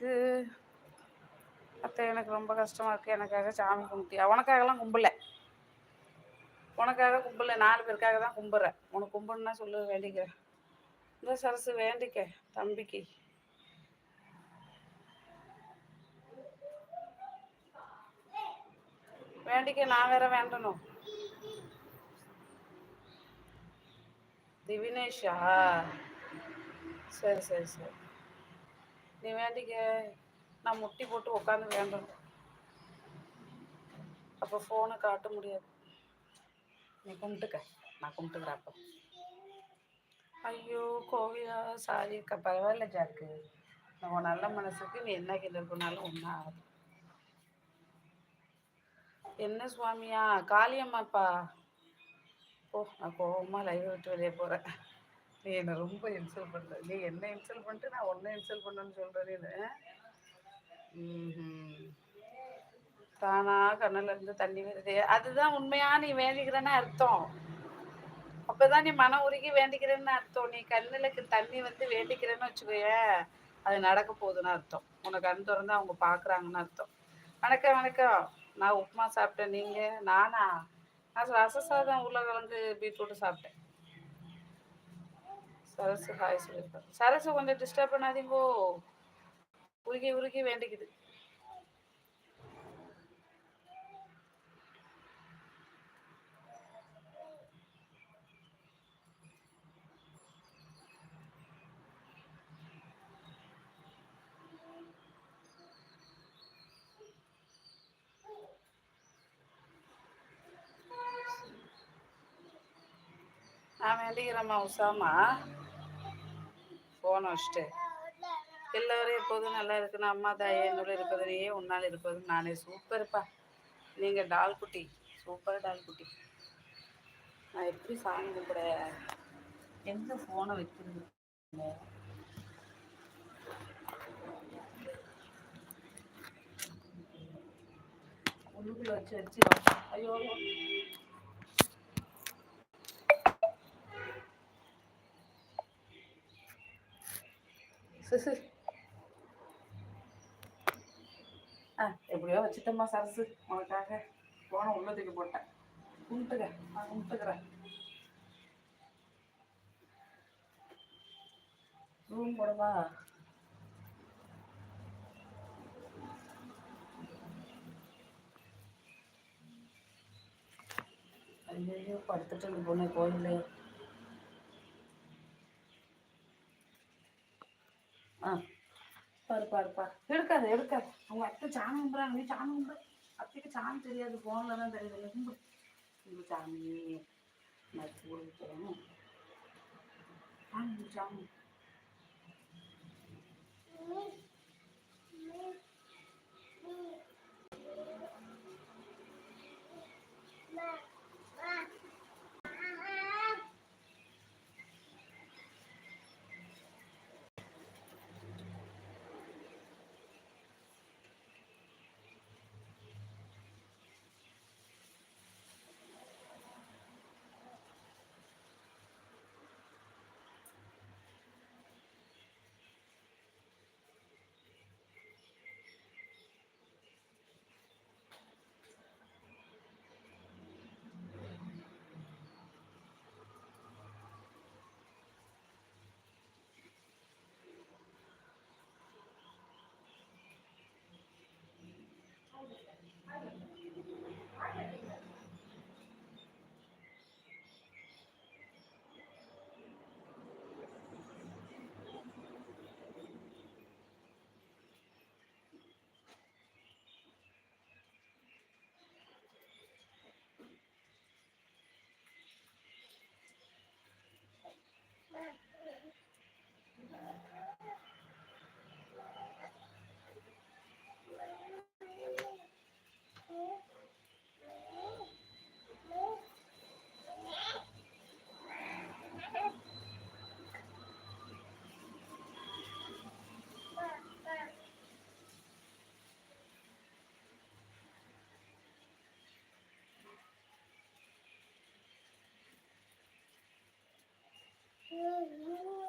இருக்கு அத்தை எனக்கு ரொம்ப கஷ்டமா இருக்கு. எனக்காக சாமி கும்பிட்டியா உனக்காகலாம் கும்பல. உனக்காக கும்பல. நாலு பேருக்காக தான் கும்பிட்றேன் உனக்கு கும்பிடுன்னா சொல்லு வேண்டிக்கிறேன். இந்த சரசு வேண்டிக்க தம்பிக்கு. வேண்டிக்க நான் வேற வேண்டணும். திவினேஷா? சரி சரி சரி. நீ வேண்டிக்க. நான் முட்டி போட்டு உட்காந்து வேண்டணும். அப்போ ஃபோனை காட்ட முடியாது. நீ கும்பிட்டுக்க. நான் கும்பிட்டுக்கிறேன் அப்போ. ஐயோ கோவிலா சாரி அக்கா பரவாயில்ல ஜாக்கு. உன் நல்ல மனசுக்கு நீ என்ன கிடக்குனாலும் ஒன்றா ஆகாது. என்ன சுவாமியா? காளியம்மாப்பா. ஓ நான் கோவமாக லைவ் விட்டு வெளியே போகிறேன் நீ என்னை ரொம்ப இன்சல்ட் பண்ணல நீ என்ன இன்சல்ட் பண்ணிட்டு நான் ஒன்றை இன்சல்ட் பண்ணேன்னு சொல்கிறேன்னு இல்லை. தானா கண்ணுல இருந்து தண்ணி வருது. அதுதான் உண்மையா நீ வேண்டிக்கிறேன்னு அர்த்தம். அப்பதான் நீ மன உருகி வேண்டிக்கிறேன்னு அர்த்தம். நீ கண்ணுலக்கு தண்ணி வந்து வேண்டிக்கிறேன்னு வச்சுக்கோயேன் அது நடக்க போகுதுன்னு அர்த்தம். உனக்கு கண் திறந்து அவங்க பாக்குறாங்கன்னு அர்த்தம். வணக்கம் வணக்கம். நான் உப்புமா சாப்பிட்டேன். நீங்க? நானா? நான் ரச சாதம் உருளைக்கிழங்கு பீட்ரூட்டு சாப்பிட்டேன். சரசு ஹாய் சொல்லியிருக்காங்க சரசு கொஞ்சம் டிஸ்டர்ப் பண்ணாதீங்கோ. உருகி உருகி வேண்டிக்குது. நான் வேண்டிக்கிறேம்மா உஷாமா. ஃபோனை வச்சுட்டு எல்லோரும் எப்போதும் நல்லா இருக்குன்னு அம்மா தாயே என்னோட இருப்பதனையே உன்னால் இருப்பது நானே. சூப்பர்ப்பா. நீங்கள் டால் குட்டி. சூப்பர் டால் குட்டி. நான் எப்படி சாமி கும்பிட எந்த ஃபோனை வைக்கிறது? உள்ளுக்குள்ள வச்சு வச்சு ஐயோ. சிசு ஆ எப்படியோ வச்சுட்டம்மா சரசு. உனக்காக போன உள்ள தூக்கி போட்டேன். கும்பிட்டுக்க. நான் கும்பிட்டுக்கிறேன். ரூம் போடவா ஐயோ படுத்துட்டு இருக்கு பொண்ணு கோயிலே. ஆ. பாரு பாரு பாரு. எடுக்காது எடுக்காது. அவங்க அத்தை சாமி கும்பிட்றாங்க நீ சாமி கும்பிடு. அத்தைக்கு சாமி தெரியாது ஃபோனில் தான் தெரியுது. இல்லை கும்பிடு. கும்பிடு சாமி நான் ஸ்கூலுக்கு போகணும் சாமி சாமி. Yeah.